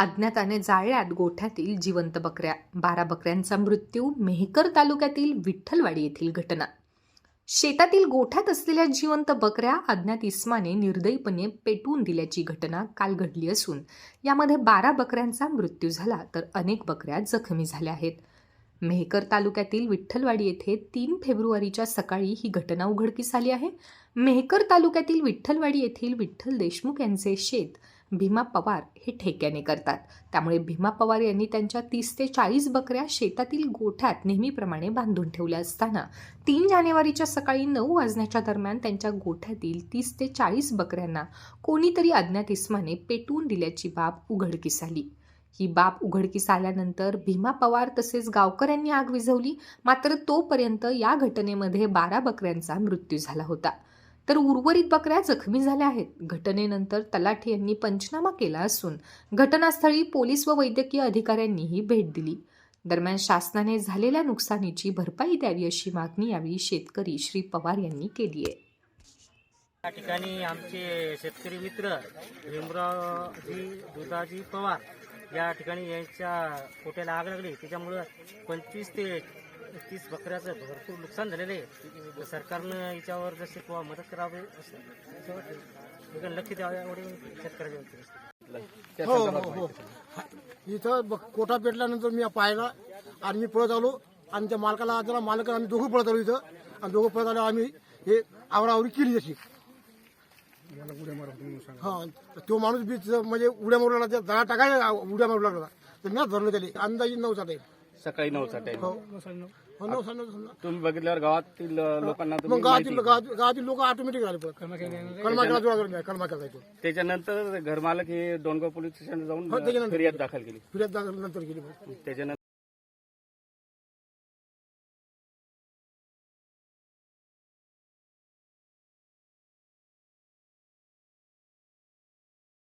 अज्ञाताने जाळ्यात गोठ्यातील जिवंत बकऱ्या बारा बकऱ्यांचा मृत्यू मेहकर तालुक्यातील विठ्ठलवाडी येथील घटना. शेतातील गोठ्यात असलेल्या जिवंत बकऱ्या अज्ञात इस्माने निर्दयीपणे पेटवून दिल्याची घटना काल घडली असून यामध्ये बारा बकऱ्यांचा मृत्यू झाला तर अनेक बकऱ्या जखमी झाल्या आहेत. मेहकर तालुक्यातील विठ्ठलवाडी येथे तीन फेब्रुवारीच्या सकाळी ही घटना उघडकीस आली आहे. मेहकर तालुक्यातील विठ्ठलवाडी येथील विठ्ठल देशमुख यांचे शेत भीमा पवार हे ठेक्याने करतात. त्यामुळे भीमा पवार यांनी त्यांच्या तीस ते चाळीस बकऱ्या शेतातील गोठ्यात नेहमीप्रमाणे बांधून ठेवल्या असताना तीन जानेवारीच्या सकाळी नऊ वाजण्याच्या दरम्यान त्यांच्या गोठ्यातील तीस ते चाळीस बकऱ्यांना कोणीतरी अज्ञात इस्माने पेटवून दिल्याची बाब उघडकीस आली. ही बाब उघडकीस आल्यानंतर भीमा पवार तसेच गावकऱ्यांनी आग विझवली मात्र तोपर्यंत या घटनेमध्ये बारा बकऱ्यांचा मृत्यू झाला होता. तर उर्वरित बकऱ्या जखमी झाल्या आहेत. घटनेनंतर तलाठी यांनी पंचनामा केला असून घटनास्थळी पोलीस व वैद्यकीय अधिकाऱ्यांनीही भेट दिली. दरम्यान शासनाने झालेल्या नुकसानीची भरपाई द्यावी अशी मागणी यावेळी शेतकरी श्री पवार यांनी केली आहे. या ठिकाणी आमचे शेतकरी मित्र भीमरावजी दुधाजी पवार या ठिकाणी यांच्या पोट्याला आग लागली. त्याच्यामुळं पंचवीस ते तीस बकऱ्याचं भरपूर नुकसान झालेलं आहे. तर सरकारनं याच्यावर जसे किंवा मदत करावी असं असं वाटतं. इकडं लक्ष द्यावं एवढे शेतकऱ्याचे हो हो हो. इथं ब- कोटा पेटल्यानंतर मी पाहिला आणि मी पळत आलो आणि त्या मालकाला त्याला मालकाला आम्ही दोघं पळत आलो इथं. आणि दोघं पळत आलो आम्ही हे आवरावरी केली तशी हा तो माणूस बी तिथं म्हणजे उड्या मारू लागला त्या दळा टाकायला उड्या मारू लागला. तर मी धरलं त्याला. अंदाजे नऊचा टाईम सकाळी नऊचा टाइम हो हो, नऊ साडे नऊ समजा. तुम्ही बघितल्यावर गावातील अ, लोकांना मग तुम्ही गावातील माहिती- गावातील गावातील लोक ऑटोमॅटिक जोडा करून जायचो त्याच्यानंतर घरमालक हे डोणगाव पोलीस स्टेशन जाऊन हो, त्याच्यानंतर. फिर्याद दाखल केली फिर्याद दाखल नंतर केली परत. त्याच्यानंतर